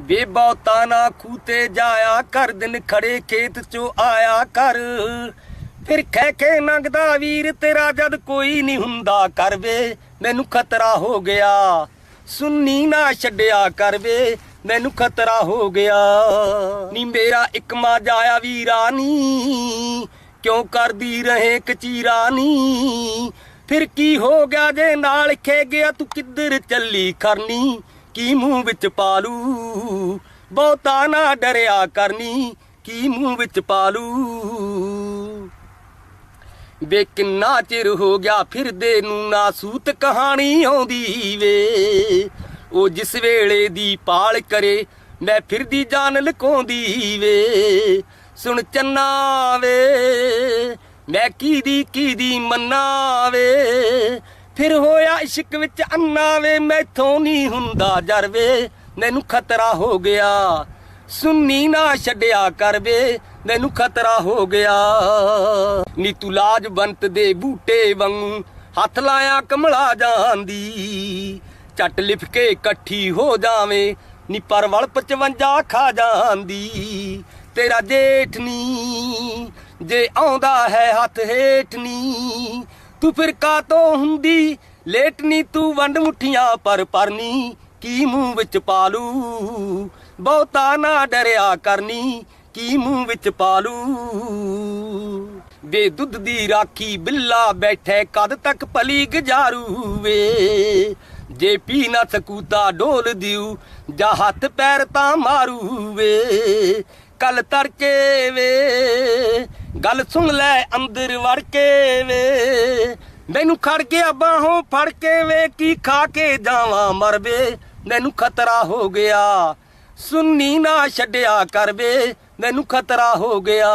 ਵੇ ਬਹੁਤਾ ਨਾ ਖੂਤੇ ਜਾਇਆ ਕਰ ਦਿਨ ਖੜੇ ਖੇਤ ਚੋਂ ਆਇਆ ਕਰ ਫਿਰ ਕਹਿ ਕੇ ਨੰਗਦਾ ਵੀਰ, ਤੇਰਾ ਜਦ ਕੋਈ ਨਹੀਂ ਹੁੰਦਾ ਕਰ ਵੇ, ਮੈਨੂੰ ਖਤਰਾ ਹੋ ਗਿਆ। ਸੁੰਨੀ ਨਾ ਛੱਡਿਆ ਕਰ ਮੈਨੂੰ ਖਤਰਾ ਹੋ ਗਿਆ। ਨੀ ਮੇਰਾ ਇੱਕ ਮਾ ਜਾਇਆ ਵੀਰਾ ਨੀ, ਕਿਉਂ ਕਰਦੀ ਰਹੇ ਕਚੀਰਾ ਨੀ। ਫਿਰ ਕੀ ਹੋ ਗਿਆ ਜੇ ਨਾਲ ਖੇ ਗਿਆ, ਤੂੰ ਕਿੱਧਰ ਚੱਲੀ ਕਰਨੀ ਕੀ ਮੂੰਹ ਵਿੱਚ ਪਾਲੂ? ਬਹੁਤਾ ਨਾ ਡਰਿਆ ਕਰਨੀ, ਕੀ ਮੂੰਹ ਵਿੱਚ ਪਾਲੂ? ਵੇ ਕਿੰਨਾ ਚਿਰ ਹੋ ਗਿਆ ਫਿਰਦੇ ਨੂੰ ਨਾ ਸੂਤ ਕਹਾਣੀ ਆਉਂਦੀ ਵੇ। ਉਹ ਜਿਸ ਵੇਲੇ ਦੀ ਪਾਲ ਕਰੇ, ਮੈਂ ਫਿਰਦੀ ਜਾਨ ਲਕਾਉਂਦੀ ਵੇ। ਸੁਣ ਚੰਨਾ ਵੇ, ਮੈਂ ਕੀਦੀ ਕੀਦੀ ਮੰਨਾ ਵੇ। ਫਿਰ ਹੋਇਆ ਇਸ਼ਕ ਵਿੱਚ ਅੰਨਾ ਵੇ, ਮੈਥੋਂ ਨਹੀਂ ਹੁੰਦਾ ਜਰ ਵੇ। ਮੈਨੂੰ ਖਤਰਾ ਹੋ ਗਿਆ, ਸੁੰਨੀ ਨਾ ਛੱਡਿਆ ਕਰ ਵੇ। ਮੈਨੂੰ ਖਤਰਾ ਹੋ ਗਿਆ। ਨੀ ਤੂੰ ਲਾਜ ਬੰਤ ਦੇ ਬੂਟੇ ਵਾਂਗੂ ਹੱਥ ਲਾਇਆ ਕਮਲਾ ਜਾਂਦੀ। ਚੱਟ ਲਿਫ ਕੇ ਇਕੱਠੀ ਹੋ ਜਾਵੇਂ, ਨੀ ਪਰਵਲ 55 ਖਾ ਜਾਂਦੀ। ਤੇਰਾ ਜੇਠ ਨੀ, ਜੇ ਆਉਂਦਾ ਹੈ ਹੱਥ ਹੇਠ ਨੀ ਤੂੰ ਫਿਰ ਕਾ ਤੋਂ ਹੁੰਦੀ ਲੇਟਨੀ ਤੂੰ ਵੰਡ ਮੁੱਠੀਆਂ ਪਰ ਪਰਨੀ, ਕੀ ਮੂੰਹ ਵਿੱਚ ਪਾਲੂ? ਬਹੁਤਾ ਨਾ ਡਰਿਆ ਕਰਨੀ, ਕੀ ਮੂੰਹ ਵਿੱਚ ਪਾਲੂ? ਵੇ ਦੁੱਧ ਦੀ ਰਾਖੀ ਬਿੱਲਾ ਬੈਠੇ ਕਦ ਤੱਕ ਪਲੀ ਗਜਾਰੂ ਵੇ ਜੇ ਪੀ ਨਾ ਸਕੂਤਾ ਡੋਲ ਦਿਉ ਜਾਂ ਹੱਥ ਪੈਰ ਤਾਂ ਮਾਰੂ ਵੇ ਕੱਲ ਤੜਕੇ ਵੇ ਗੱਲ ਸੁਣ ਲੈ ਅੰਦਰ ਵੜ ਕੇ ਵੇ। ਮੈਨੂੰ ਖੜ ਗਿਆ ਬਾਹੋਂ ਫੜ ਕੇ ਵੇ, ਕੀ ਖਾ ਕੇ ਜਾਵਾਂ ਮਰਵੇ ਮੈਨੂੰ ਖਤਰਾ ਹੋ ਗਿਆ, ਸੁੰਨੀ ਨਾ ਛੱਡਿਆ ਕਰ ਵੇ। ਮੈਨੂੰ ਖਤਰਾ ਹੋ ਗਿਆ।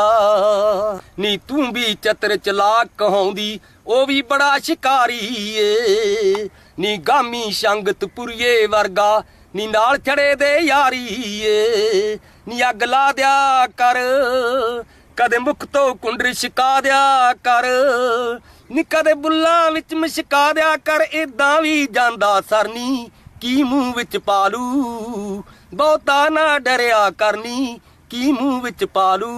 ਨੀ ਤੂੰ ਵੀ ਚਤਰ ਚਲਾਕ ਕਹਾਉਂਦੀ ਉਹ ਵੀ ਬੜਾ ਸ਼ਿਕਾਰੀ ਏ। ਨੀ ਗਾਮੀ ਸੰਗਤ ਪੁਰੀਏ ਵਰਗਾ, ਨੀ ਨਾਲ ਛੜੇ ਦੇ ਯਾਰੀ ਏ। ਨੀ ਅੱਗ ਲਾ ਦਿਆ ਕਰ ਕਦੇ ਮੁਖ ਤੋਂ ਕੁੰਡਰੀ ਛਕਾ ਦਿਆ ਕਰ। ਨੀ ਕਦੇ ਬੁੱਲਾਂ ਵਿੱਚ ਮਸ਼ਕਾ ਦਿਆ ਕਰ ਇਦਾਂ ਵੀ ਜਾਂਦਾ ਸਰਨੀ, ਕੀ ਮੂੰਹ ਵਿੱਚ ਪਾਲੂ? ਬਹੁਤਾ ਨਾ ਡਰਿਆ ਕਰਨੀ, ਕੀ ਮੂੰਹ ਵਿੱਚ ਪਾਲੂ?